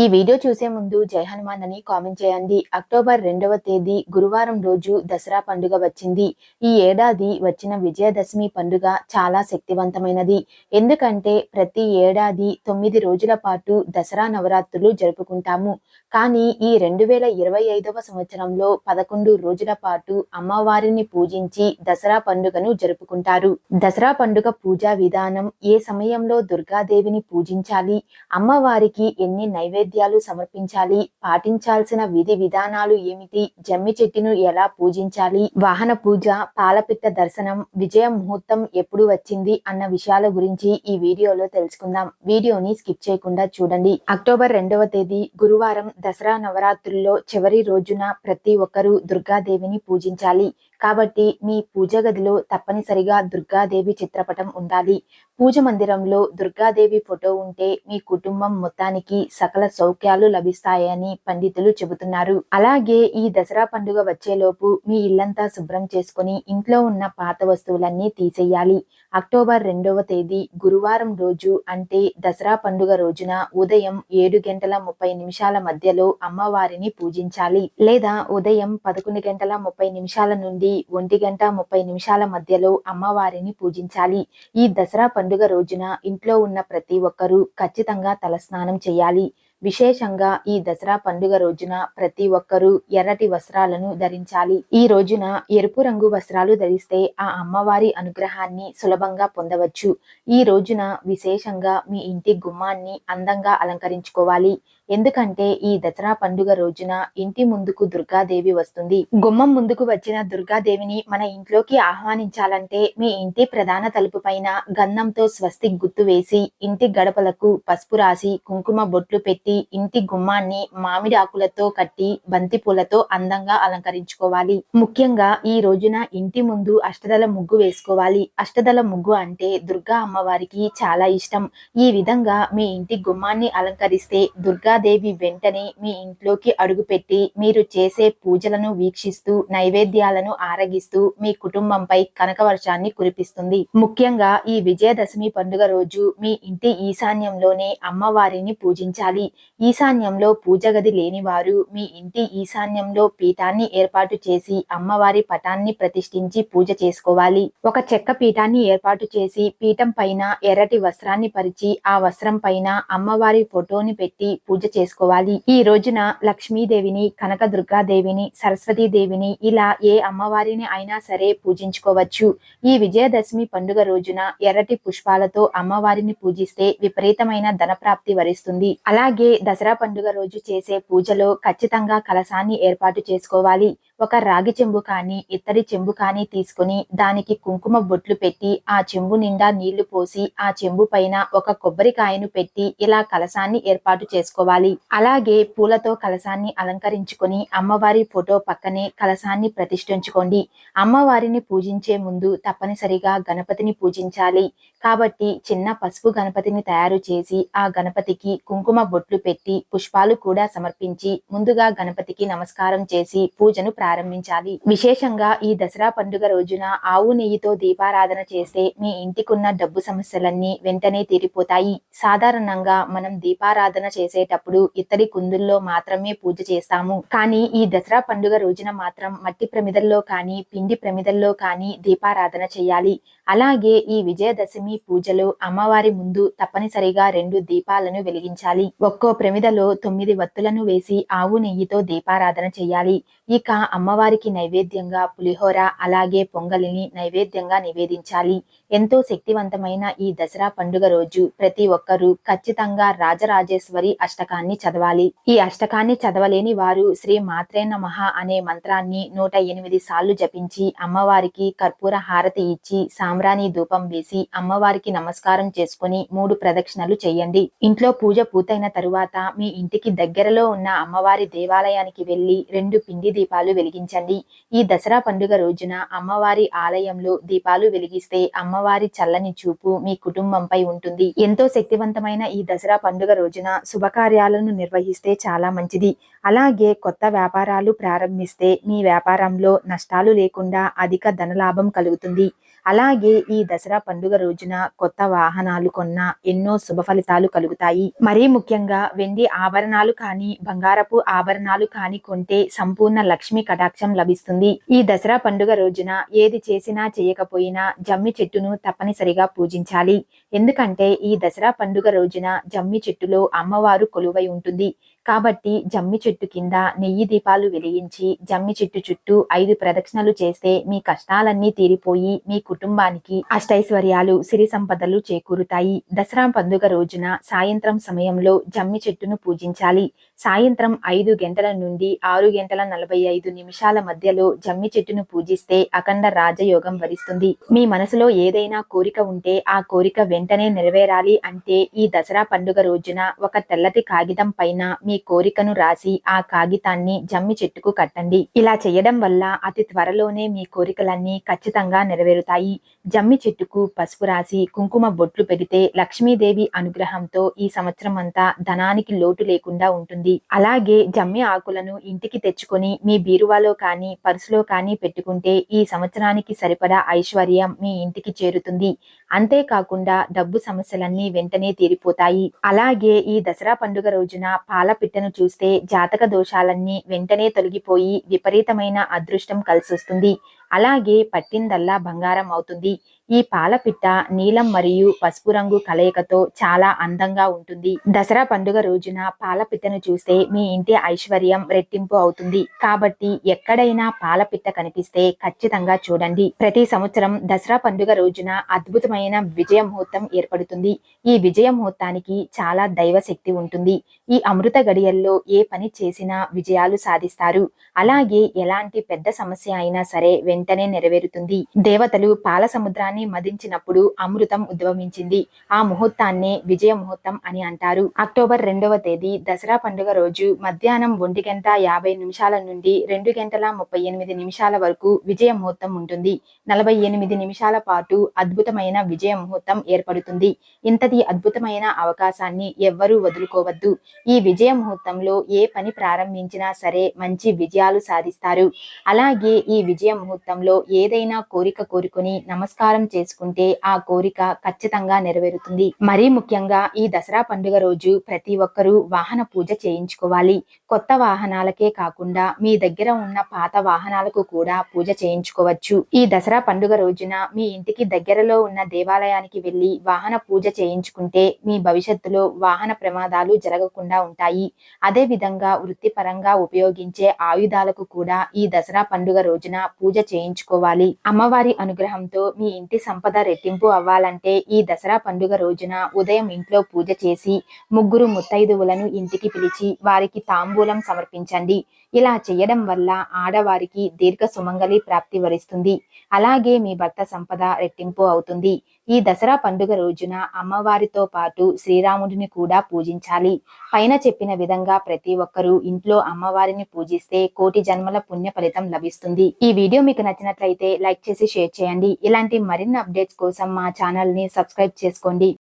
ఈ వీడియో చూసే ముందు జై హనుమాన్ అని కామెంట్ చేయండి. అక్టోబర్ రెండవ తేదీ గురువారం రోజు దసరా పండుగ వచ్చింది. ఈ ఏడాది వచ్చిన విజయదశమి పండుగ చాలా శక్తివంతమైనది. ఎందుకంటే ప్రతి ఏడాది తొమ్మిది రోజుల పాటు దసరా నవరాత్రులు జరుపుకుంటాము. కానీ ఈ రెండు వేల ఇరవై ఐదవ సంవత్సరంలో పదకొండు రోజుల పాటు అమ్మవారిని పూజించి దసరా పండుగను జరుపుకుంటారు. దసరా పండుగ పూజా విధానం ఏ సమయంలో దుర్గాదేవిని పూజించాలి? అమ్మవారికి ఎన్ని నైవేద్యాలు సమర్పించాలి. పాటించాల్సిన విధి విధానాలు ఏమిటి? జమ్మి చెట్టును ఎలా పూజించాలి? వాహన పూజ పాలపిట్ట దర్శనం విజయ ముహూర్తం ఎప్పుడు వచ్చింది అన్న విషయాల గురించి ఈ వీడియోలో తెలుసుకుందాం. వీడియోని స్కిప్ చేయకుండా చూడండి. అక్టోబర్ రెండవ తేదీ గురువారం దసరా నవరాత్రుల్లో చివరి రోజున ప్రతి ఒక్కరూ దుర్గాదేవిని పూజించాలి. కాబట్టి మీ పూజ గదిలో తప్పనిసరిగా దుర్గాదేవి చిత్రపటం ఉండాలి. పూజ మందిరంలో దుర్గాదేవి ఫోటో ఉంటే మీ కుటుంబం మొత్తానికి సకల సౌఖ్యాలు లభిస్తాయని పండితులు చెబుతున్నారు. అలాగే ఈ దసరా పండుగ వచ్చేలోపు మీ ఇల్లంతా శుభ్రం చేసుకుని ఇంట్లో ఉన్న పాత వస్తువులన్నీ తీసేయాలి. అక్టోబర్ రెండవ తేదీ గురువారం రోజు అంటే దసరా పండుగ రోజున ఉదయం ఏడు గంటల ముప్పై నిమిషాల మధ్యలో అమ్మవారిని పూజించాలి. లేదా ఉదయం పదకొండు గంటల ముప్పై నిమిషాల నుండి ఒంటి గంట ముప్పై నిమిషాల మధ్యలో అమ్మవారిని పూజించాలి. ఈ దసరా పండుగ పండుగ రోజున ఇంట్లో ఉన్న ప్రతి ఒక్కరూ ఖచ్చితంగా తలస్నానం చేయాలి. విశేషంగా ఈ దసరా పండుగ రోజున ప్రతి ఒక్కరూ ఎర్రటి వస్త్రాలను ధరించాలి. ఈ రోజున ఎరుపు రంగు వస్త్రాలు ధరిస్తే ఆ అమ్మవారి అనుగ్రహాన్ని సులభంగా పొందవచ్చు. ఈ రోజున విశేషంగా మీ ఇంటి గుమ్మాన్ని అందంగా అలంకరించుకోవాలి. ఎందుకంటే ఈ దసరా పండుగ రోజున ఇంటి ముందుకు దుర్గాదేవి వస్తుంది. గుమ్మం ముందుకు వచ్చిన దుర్గాదేవిని మన ఇంట్లోకి ఆహ్వానించాలంటే మీ ఇంటి ప్రధాన తలుపు పైన గంధంతో స్వస్తి గుర్తు వేసి ఇంటి గడపలకు పసుపు రాసి కుంకుమ బొట్లు పెట్టి ఇంటి గుమ్మాన్ని మామిడి ఆకులతో కట్టి బంతి పూలతో అందంగా అలంకరించుకోవాలి. ముఖ్యంగా ఈ రోజున ఇంటి ముందు అష్టదల ముగ్గు వేసుకోవాలి. అష్టదల ముగ్గు అంటే దుర్గా అమ్మవారికి చాలా ఇష్టం. ఈ విధంగా మీ ఇంటి గుమ్మాన్ని అలంకరిస్తే దుర్గా దేవి వెంటనే మీ ఇంట్లోకి అడుగుపెట్టి మీరు చేసే పూజలను వీక్షిస్తూ నైవేద్యాలను ఆరగిస్తూ మీ కుటుంబంపై కనకవర్షాన్ని కురిపిస్తుంది. ముఖ్యంగా ఈ విజయదశమి పండుగ రోజు మీ ఇంటి ఈశాన్యంలోనే అమ్మవారిని పూజించాలి. ఈశాన్యంలో పూజ గది లేని వారు మీ ఇంటి ఈశాన్యంలో పీఠాన్ని ఏర్పాటు చేసి అమ్మవారి పటాన్ని ప్రతిష్ఠించి పూజ చేసుకోవాలి. ఒక చెక్క పీఠాన్ని ఏర్పాటు చేసి పీఠం పైన ఎర్రటి వస్త్రాన్ని పరిచి ఆ వస్త్రం పైన అమ్మవారి ఫోటోని పెట్టి పూజ చేసుకోవాలి. ఈ రోజున లక్ష్మీదేవిని కనక దుర్గాదేవిని సరస్వతీ దేవిని ఇలా ఏ అమ్మవారిని అయినా సరే పూజించుకోవచ్చు. ఈ విజయదశమి పండుగ రోజున ఎర్రటి పుష్పాలతో అమ్మవారిని పూజిస్తే విపరీతమైన ధనప్రాప్తి వరిస్తుంది. అలాగే దసరా పండుగ రోజు చేసే పూజలో ఖచ్చితంగా కలశాన్ని ఏర్పాటు చేసుకోవాలి. ఒక రాగి చెంబు కానీ ఇత్తడి చెంబు కానీ తీసుకుని దానికి కుంకుమ బొట్లు పెట్టి ఆ చెంబు నిండా నీళ్ళు పోసి ఆ చెంబు పైన ఒక కొబ్బరికాయను పెట్టి ఇలా కలసాన్ని ఏర్పాటు చేసుకోవాలి. అలాగే పూలతో కలసాన్ని అలంకరించుకొని అమ్మవారి ఫోటో పక్కనే కలసాన్ని ప్రతిష్ఠించుకోండి. అమ్మవారిని పూజించే ముందు తప్పనిసరిగా గణపతిని పూజించాలి. కాబట్టి చిన్న పసుపు గణపతిని తయారు చేసి ఆ గణపతికి కుంకుమ బొట్లు పెట్టి పుష్పాలు కూడా సమర్పించి ముందుగా గణపతికి నమస్కారం చేసి పూజను ప్రారంభించాలి విశేషంగా ఈ దసరా పండుగ రోజున ఆవు నెయ్యితో దీపారాధన చేస్తే మీ ఇంటికున్న డబ్బు సమస్యలన్నీ వెంటనే తీరిపోతాయి. సాధారణంగా మనం దీపారాధన చేసేటప్పుడు ఇత్తడి కుందుల్లో మాత్రమే పూజ చేస్తాము. కానీ ఈ దసరా పండుగ రోజున మాత్రం మట్టి ప్రమిదల్లో కానీ పిండి ప్రమిదల్లో కానీ దీపారాధన చేయాలి. అలాగే ఈ విజయదశమి పూజలో అమ్మవారి ముందు తప్పనిసరిగా రెండు దీపాలను వెలిగించాలి. ఒక్కో ప్రమిదలో తొమ్మిది వత్తులను వేసి ఆవు నెయ్యితో దీపారాధన చేయాలి. ఇక అమ్మవారికి నైవేద్యంగా పులిహోర అలాగే పొంగలిని నైవేద్యంగా నివేదించాలి. ఎంతో శక్తివంతమైన ఈ దసరా పండుగ రోజు ప్రతి ఒక్కరూ ఖచ్చితంగా రాజరాజేశ్వరి అష్టకాన్ని చదవాలి. ఈ అష్టకాన్ని చదవలేని వారు శ్రీ మాత్రే నమః అనే మంత్రాన్ని నూట ఎనిమిది సార్లు జపించి అమ్మవారికి కర్పూర హారతి ఇచ్చి సామ్రాణి ధూపం వేసి అమ్మవారికి నమస్కారం చేసుకుని మూడు ప్రదక్షిణలు చేయండి. ఇంట్లో పూజ పూర్తయిన తరువాత మీ ఇంటికి దగ్గరలో ఉన్న అమ్మవారి దేవాలయానికి వెళ్ళి రెండు పిండి దీపాలు వెలిగించండి. ఈ దసరా పండుగ రోజున అమ్మవారి ఆలయంలో దీపాలు వెలిగిస్తే అమ్మ అమ్మవారి చల్లని చూపు మీ కుటుంబంపై ఉంటుంది. ఎంతో శక్తివంతమైన ఈ దసరా పండుగ రోజున శుభకార్యాలను నిర్వహిస్తే చాలా మంచిది. అలాగే కొత్త వ్యాపారాలు ప్రారంభిస్తే మీ వ్యాపారంలో నష్టాలు లేకుండా అధిక ధనలాభం కలుగుతుంది. అలాగే ఈ దసరా పండుగ రోజున కొత్త వాహనాలు కొన్న ఎన్నో శుభ ఫలితాలు కలుగుతాయి. మరీ ముఖ్యంగా వెండి ఆభరణాలు కానీ బంగారపు ఆభరణాలు కాని కొంటే సంపూర్ణ లక్ష్మి కటాక్షం లభిస్తుంది. ఈ దసరా పండుగ రోజున ఏది చేసినా చేయకపోయినా జమ్మి చెట్టును తప్పనిసరిగా పూజించాలి. ఎందుకంటే ఈ దసరా పండుగ రోజున జమ్మి చెట్టులో అమ్మవారు కొలువై ఉంటుంది. కాబట్టి జమ్మి చెట్టు కింద నెయ్యి దీపాలు వెలిగించి జమ్మి చెట్టు చుట్టూ ఐదు ప్రదక్షిణలు చేస్తే మీ కష్టాలన్నీ తీరిపోయి మీ కుటుంబానికి అష్టైశ్వర్యాలు సిరి సంపదలు చేకూరుతాయి. దసరా పండుగ రోజున సాయంత్రం సమయంలో జమ్మి చెట్టును పూజించాలి. సాయంత్రం ఐదు గంటల నుండి ఆరు గంటల నలభై ఐదు నిమిషాల మధ్యలో జమ్మి చెట్టును పూజిస్తే అఖండ రాజయోగం వరిస్తుంది. మీ మనసులో ఏదైనా కోరిక ఉంటే ఆ కోరిక వెంటనే నెరవేరాలి అంటే ఈ దసరా పండుగ రోజున ఒక తెల్లటి కాగితం పైన మీ కోరికను రాసి ఆ కాగితాన్ని జమ్మి చెట్టుకు కట్టండి. ఇలా చేయడం వల్ల అతి త్వరలోనే మీ కోరికలన్నీ ఖచ్చితంగా నెరవేరుతాయి. జమ్మి చెట్టుకు పసుపు రాసి కుంకుమ బొట్లు పెడితే లక్ష్మీదేవి అనుగ్రహంతో ఈ సంవత్సరం అంతా ధనానికి లోటు లేకుండా ఉంటుంది. అలాగే జమ్మి ఆకులను ఇంటికి తెచ్చుకొని మీ బీరువాలో కానీ పర్సులో కానీ పెట్టుకుంటే ఈ సంవత్సరానికి సరిపడా ఐశ్వర్యం మీ ఇంటికి చేరుతుంది. అంతేకాకుండా డబ్బు సమస్యలన్నీ వెంటనే తీరిపోతాయి. అలాగే ఈ దసరా పండుగ రోజున పాల పిట్టను చూస్తే జాతక దోషాలన్నీ వెంటనే తొలగిపోయి విపరీతమైన అదృష్టం కలిసొస్తుంది. అలాగే పట్టిందల్లా బంగారం అవుతుంది. ఈ పాలపిట్ట నీలం మరియు పసుపు రంగు కలయికతో చాలా అందంగా ఉంటుంది. దసరా పండుగ రోజున పాలపిట్టను చూస్తే మీ ఇంటి ఐశ్వర్యం రెట్టింపు అవుతుంది. కాబట్టి ఎక్కడైనా పాలపిట్ట కనిపిస్తే ఖచ్చితంగా చూడండి. ప్రతి సంవత్సరం దసరా పండుగ రోజున అద్భుతమైన విజయ ముహూర్తం ఏర్పడుతుంది. ఈ విజయ ముహూర్తానికి చాలా దైవ శక్తి ఉంటుంది. ఈ అమృత గడియల్లో ఏ పని చేసినా విజయాలు సాధిస్తారు. అలాగే ఎలాంటి పెద్ద సమస్య అయినా సరే వెంటనే నెరవేరుతుంది. దేవతలు పాల సముద్రాన్ని మదించినప్పుడు అమృతం ఉద్భవించింది. ఆ ముహూర్తాన్నే విజయ ముహూర్తం అని అంటారు. అక్టోబర్ రెండవ తేదీ దసరా పండుగ రోజు మధ్యాహ్నం ఒంటి గంట యాభై నిమిషాల నుండి రెండు గంటల ముప్పై ఎనిమిది నిమిషాల వరకు విజయ ముహూర్తం ఉంటుంది. నలభై ఎనిమిది నిమిషాల పాటు అద్భుతమైన విజయ ముహూర్తం ఏర్పడుతుంది. ఇంతటి అద్భుతమైన అవకాశాన్ని ఎవ్వరూ వదులుకోవద్దు. ఈ విజయ ముహూర్తంలో ఏ పని ప్రారంభించినా సరే మంచి విజయాలు సాధిస్తారు. అలాగే ఈ విజయ ముహూర్తంలో ఏదైనా కోరిక కోరుకుని నమస్కారం చేసుకుంటే ఆ కోరిక ఖచ్చితంగా నెరవేరుతుంది. మరీ ముఖ్యంగా ఈ దసరా పండుగ రోజు ప్రతి ఒక్కరూ వాహన పూజ చేయించుకోవాలి. కొత్త వాహనాలకే కాకుండా మీ దగ్గర ఉన్న పాత వాహనాలకు కూడా పూజ చేయించుకోవచ్చు. ఈ దసరా పండుగ రోజున మీ ఇంటికి దగ్గరలో ఉన్న దేవాలయానికి వెళ్ళి వాహన పూజ చేయించుకుంటే మీ భవిష్యత్తులో వాహన ప్రమాదాలు జరగకుండా ఉంటాయి. అదే విధంగా వృత్తిపరంగా ఉపయోగించే ఆయుధాలకు కూడా ఈ దసరా పండుగ రోజున పూజ చేయించుకోవాలి. అమ్మవారి అనుగ్రహంతో మీ ఇంటి సంపద రెట్టింపు అవ్వాలంటే ఈ దసరా పండుగ రోజున ఉదయం ఇంట్లో పూజ చేసి ముగ్గురు ముత్తైదువులను ఇంటికి పిలిచి వారికి తాంబూలం సమర్పించండి. ఇలా చేయడం వల్ల ఆడవారికి దీర్ఘ సుమంగళి ప్రాప్తి వరిస్తుంది. అలాగే మీ భర్త సంపద రెట్టింపు అవుతుంది. ఈ దసరా పండుగ రోజున అమ్మవారితో పాటు శ్రీరాముడిని కూడా పూజించాలి. పైన చెప్పిన విధంగా ప్రతి ఒక్కరూ ఇంట్లో అమ్మవారిని పూజిస్తే కోటి జన్మల పుణ్య ఫలితం లభిస్తుంది. ఈ వీడియో మీకు నచ్చినట్లయితే లైక్ చేసి షేర్ చేయండి. ఇలాంటి మరిన్ని అప్డేట్స్ కోసం మా ఛానల్ని సబ్స్క్రైబ్ చేసుకోండి.